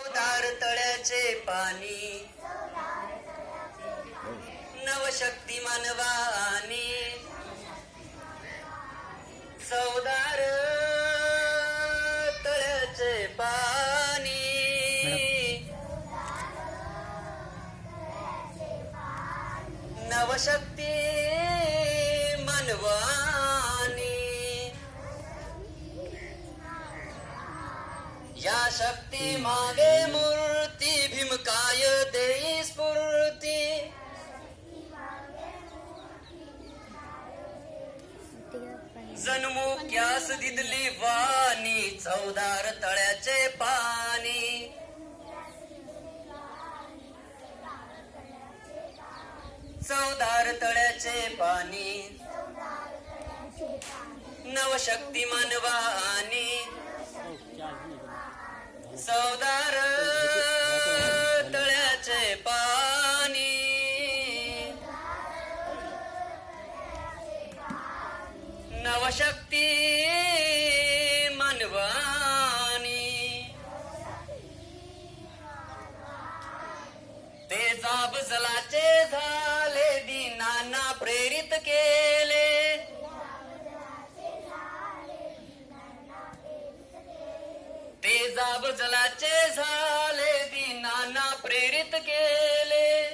दार तळ्याचे पाणी. नवशक्ती मानवानी. चौदार तळ्याचे पाणी. नवशक्ती मानवा. या शक्ती मागे मूर्ती भीमकाय देई स्फूर्ती। जन्मुक्यास दिदली वाणी चौदार तळ्याचे पाणी। चौदार तळ्याचे पाणी। नवशक्ती मानवानी सौदार तळ्याचे पाणी. नवशक्ती मनवानी. ते जाब जलाचे झाले जाब जलाचे झाले दिनांना प्रेरित केले.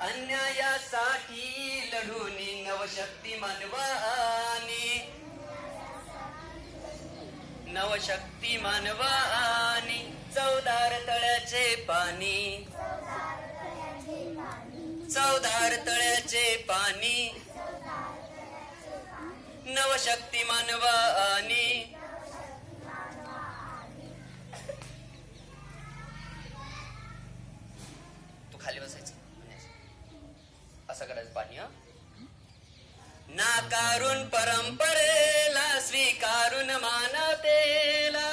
अन्यायासाठी लढून नवशक्ती मानवानी. नवशक्ती मानवानी. चौदार तळ्याचे पाणी. चौदार तळ्याचे पाणी. नवशक्ती मानवानी तू खाली बसायचं. असं करायचं पाणी नाकारून परंपरेला स्वीकारून मानतेला.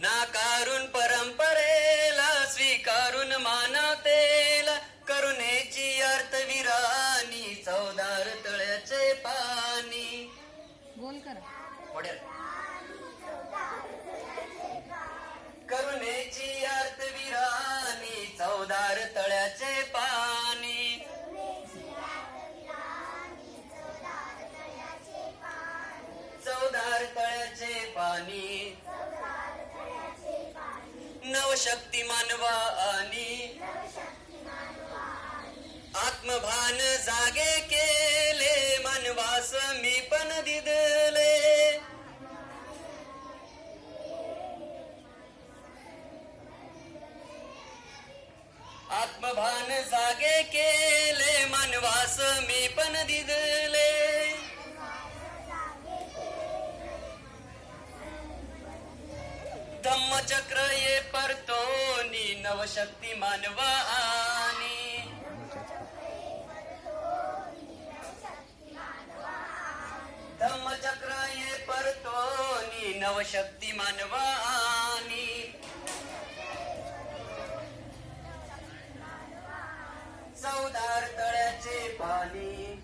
नाकारून परंपरेला स्वीकारून मानवतेला. करुणेची अर्थविरानी चौदार तळ्याचे पाणी. मोठ्यानं करुणेची अर्थविरानी चौदार तळ्याचे पाणी. चौदार तळ्याचे पाणी. नवशक्ती मानवा आणि आत्मभान जागे केले मनवास मी पण दिदले। आत्मभान जागे केले मनवास मी पण दिदले। चक्र ये परतोनी नवशक्ती मानवा आणि धम्मचक्र ये परतोनी नवशक्ती मानवा आणि चौदार तळ्याचे पाणी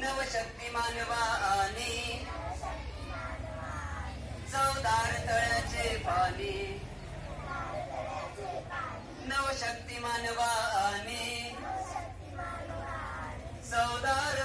नवशक्ती मानवा तारतळ्याचे पाणी. नवशक्ती मानवाने सौदार